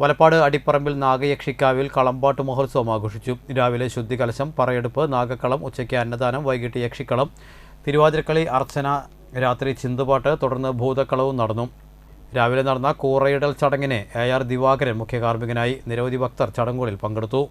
വലപ്പാട് അടിപ്പറമ്പിൽ നാഗയക്ഷിക്കാവിൽ കളമ്പാട്ട് മഹോത്സവം ആഘോഷിച്ചു. രാവിലെ ശുദ്ധികലശം പറയെടുപ്പ് നാഗക്കളം ഉച്ചയ്ക്ക് അന്നദാനം വൈകിട്ട് യക്ഷിക്കളം തിരുവാതിരക്കളി അർച്ചന രാത്രി ചിന്തുപാട്ട് തുടർന്ന് ഭൂതക്കളവും നടന്നു. രാവിലെ നടന്ന കൂറയിടൽ ചടങ്ങിന് എ ആർ ദിവാകരൻ മുഖ്യ കാർമ്മികനായി നിരവധി ഭക്തർ ചടങ്ങുകളിൽ പങ്കെടുത്തു.